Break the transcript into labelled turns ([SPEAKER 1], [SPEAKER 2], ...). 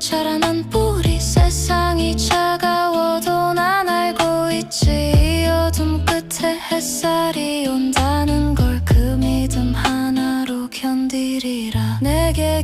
[SPEAKER 1] 자라는 뿌리 세상이 차가워도 난 알고 있지. 이 어둠 끝에 햇살이 온다는 걸 그 믿음 하나로 견디리라. 내게